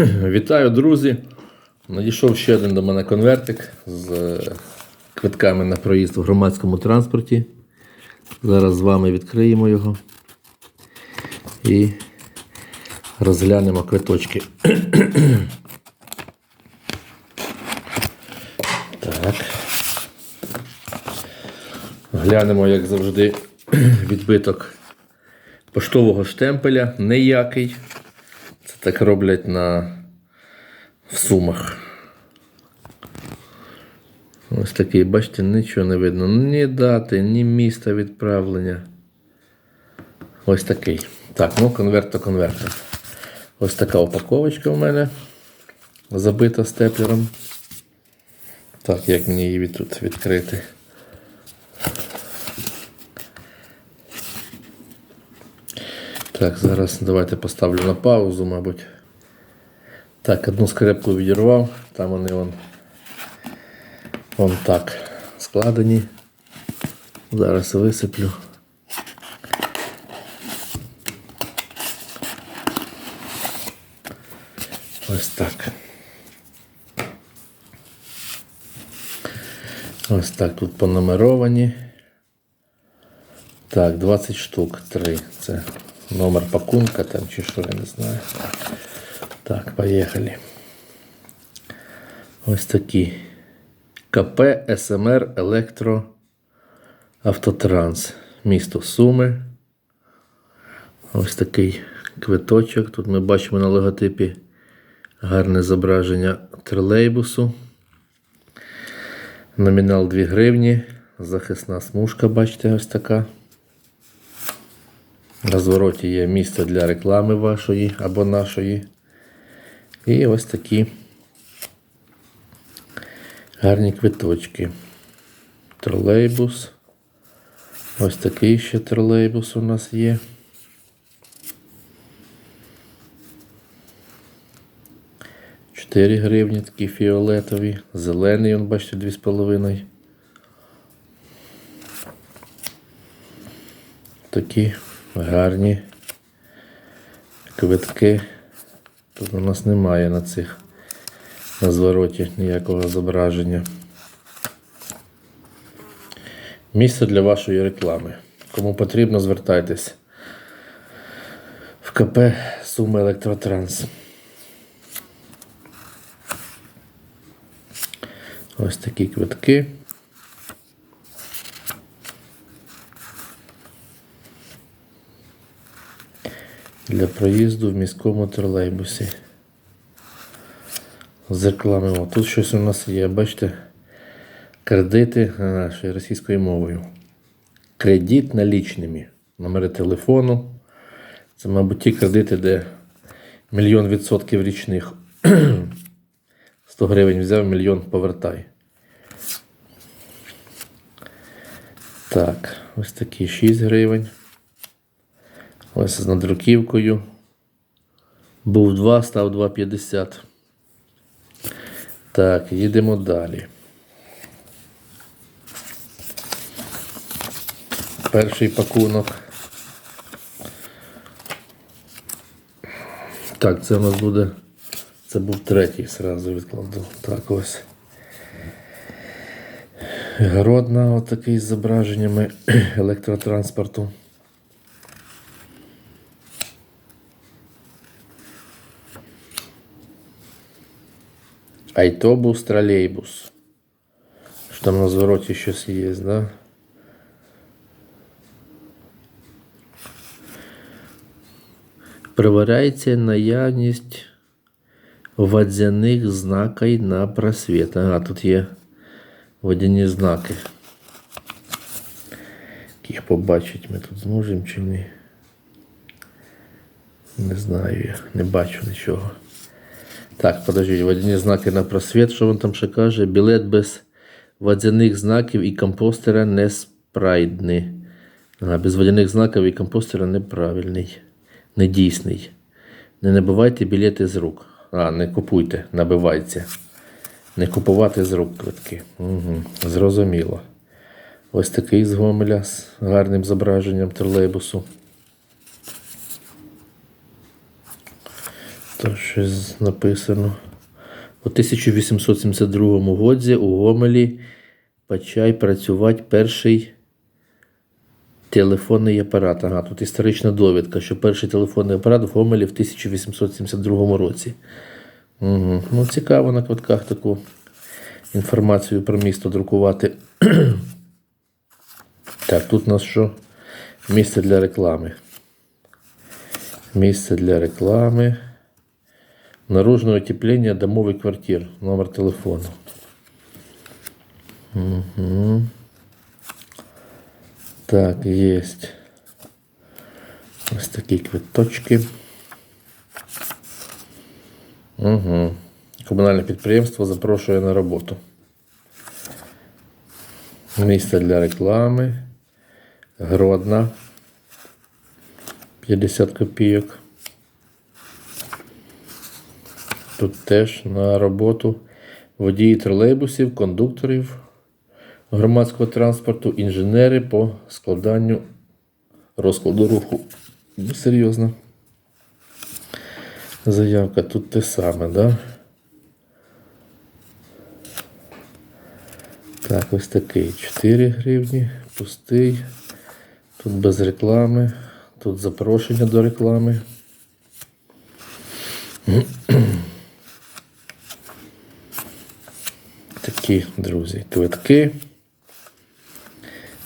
Вітаю, друзі! Надійшов ще один до мене конвертик з е, квитками на проїзд в громадському транспорті. Зараз з вами відкриємо його і розглянемо квиточки. Так. Глянемо, як завжди, відбиток поштового штемпеля. Ніякий. Так роблять на в сумах. Ось такий, бачите, нічого не видно. Ні дати, ні міста відправлення. Ось такий. Так, ну конверт то конверт. Ось така упаковочка в мене. Забита степлером. Так, як мені її тут відкрити? Так, зараз давайте поставлю на паузу, мабуть. Так, одну скрепку відірвав, там вони вон, вон так складені. Зараз висиплю. Ось так. Ось так тут понумеровані. Так, 20 штук, 3. Це номер пакунка там чи що, я не знаю. Так, поїхали. Ось такі. КП СМР Електро Автотранс. Місто Суми. Ось такий квиточок. Тут ми бачимо на логотипі гарне зображення тролейбусу. Номінал 2 гривні. Захисна смужка, бачите, ось така. На звороті є місце для реклами вашої або нашої. І ось такі гарні квиточки. Тролейбус. Ось такий ще тролейбус у нас є. Чотири гривні, такі фіолетові. Зелений, он, бачите, 2,5. Такі гарні квитки. Тут у нас немає на цих на звороті ніякого зображення. Місце для вашої реклами. Кому потрібно, звертайтесь в КП Суми Електротранс. Ось такі квитки. Для проїзду в міському тролейбусі. З реклами. Тут щось у нас є, бачите? Кредити ще й російською мовою. Кредит налічними. Номери телефону. Це, мабуть, ті кредити, де мільйон відсотків річних. 100 гривень взяв, мільйон повертай. Так, ось такі 6 гривень. Ось з надруківкою. Був 2, став 2,50. Так, їдемо далі. Перший пакунок. Так, це у нас буде. Це був третій, зразу відкладу. Так ось. Городна, отакий з зображеннями електротранспорту. Айтобус, тролейбус. Що там на звороті щось є, да? Перевіряється наявність водяних знаків на просвіт. Ага, тут є водяні знаки. Їх побачить ми тут зможемо чи ні. Не знаю я, не бачу нічого. Так, подождіть, водяні знаки на просвіт, що він там ще каже? Білет без водяних знаків і компостера не спрайдний. Ага, без водяних знаків і компостера неправильний, недійсний. Не набивайте білети з рук. А, не купуйте, набивайте. Не купувати з рук квитки. Угу, зрозуміло. Ось такий з Гомеля з гарним зображенням тролейбусу. Тут щось написано. У 1872 році у Гомелі почав працювати перший телефонний апарат. Ага, тут історична довідка, що перший телефонний апарат в Гомелі в 1872 році. Угу. Ну, цікаво на квитках таку інформацію про місто друкувати. так, тут у нас що? Місце для реклами. Місце для реклами. Наружное утепление домов и квартир. Номер телефону. Угу. Так, есть. Ось такі квиточки. Угу. Комунальне підприємство запрошує на роботу. Місце для реклами. Гродна. 50 копійок. Тут теж на роботу водії тролейбусів, кондукторів громадського транспорту, інженери по складанню розкладу руху. Ну, Серйозно. Заявка тут те саме, да? Так, ось такий 4 гривні, пустий. Тут без реклами, тут запрошення до реклами. Такі, друзі, квитки.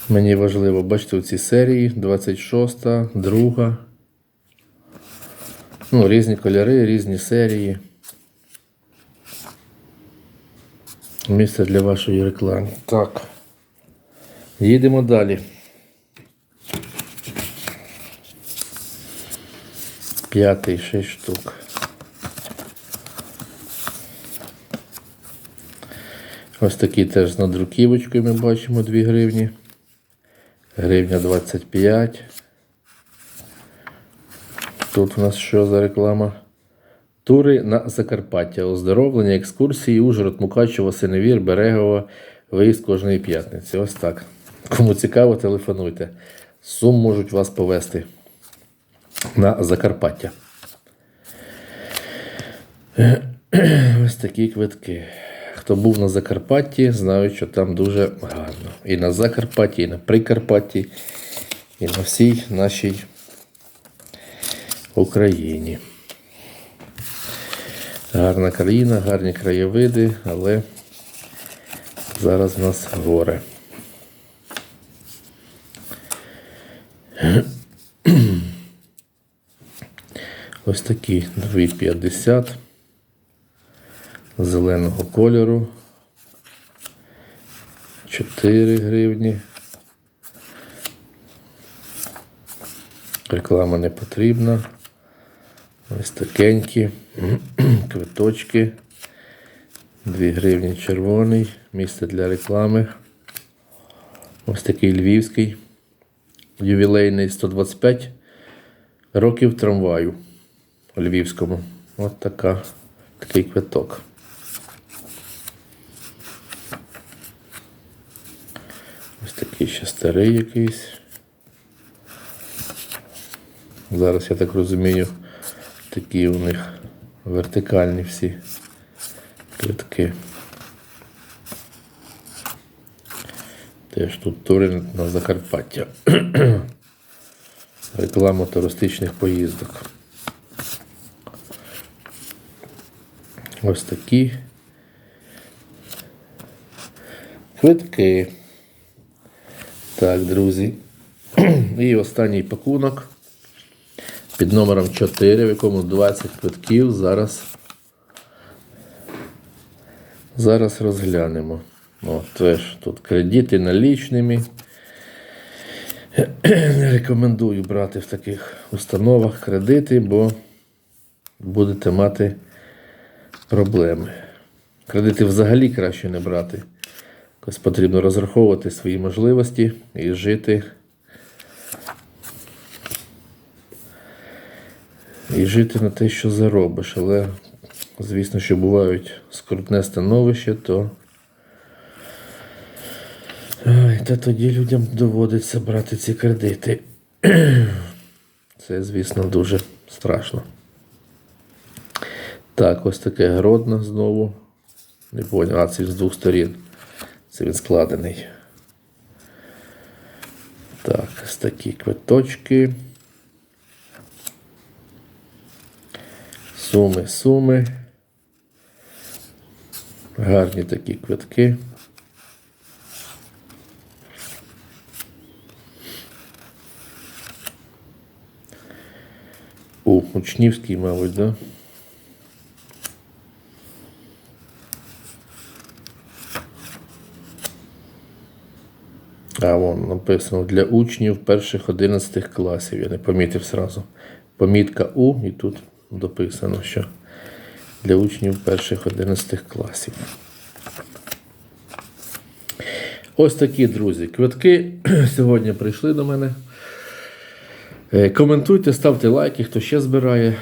Мені важливо, бачите, у цій серії 26, друга. Ну, різні кольори, різні серії. Місце для вашої реклами. Так. Їдемо далі. П'ятий, шість штук. Ось такі теж з надруківочкою ми бачимо 2 гривні. Гривня 25. Тут у нас що за реклама? Тури на Закарпаття. Оздоровлення, екскурсії, Ужгород, Мукачево, Синевір, Берегова. Виїзд кожної п'ятниці. Ось так. Кому цікаво, телефонуйте. Сум можуть вас повезти на Закарпаття. Ось такі квитки. Хто був на Закарпатті, знають, що там дуже гарно. І на Закарпатті, і на Прикарпатті, і на всій нашій Україні. Гарна країна, гарні краєвиди, але зараз в нас горе. Ось такі 2,50 зеленого кольору. 4 гривні. Реклама не потрібна. Ось такенькі. Квиточки. 2 гривні червоний. Місце для реклами. Ось такий львівський. Ювілейний 125 років трамваю у Львівському. Ось така, такий квиток. Ось такий ще старий якийсь. Зараз, я так розумію, такі у них вертикальні всі квитки. Теж тут тури на Закарпаття. Реклама туристичних поїздок. Ось такі квитки. Так, друзі. І останній пакунок під номером 4, в якому 20 квитків. Зараз зараз розглянемо. От, теж тут кредити налічними. Не рекомендую брати в таких установах кредити, бо будете мати проблеми. Кредити взагалі краще не брати. Якось потрібно розраховувати свої можливості і жити. І жити на те, що заробиш. Але, звісно, що бувають скрутне становище, то та тоді людям доводиться брати ці кредити. Це, звісно, дуже страшно. Так, ось таке гродно знову. Не поняв, а це з двох сторін. Це він складений. Так, ось такі квиточки. Суми, суми. Гарні такі квитки. О, учнівський, мабуть, да? А, вон написано для учнів перших 11 класів. Я не помітив сразу. Помітка У, і тут дописано, що для учнів перших 11 класів. Ось такі, друзі, квитки сьогодні прийшли до мене. Е, Коментуйте, ставте лайки, хто ще збирає,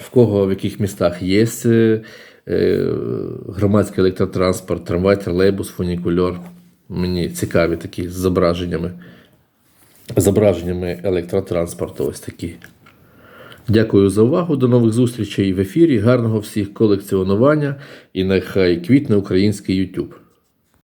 в кого в яких містах є е, е, громадський електротранспорт, трамвай, тролейбус, фунікульор. Мені цікаві такі з зображеннями. Зображеннями електротранспорту. Ось такі. Дякую за увагу. До нових зустрічей в ефірі. Гарного всіх колекціонування і нехай квітне український YouTube.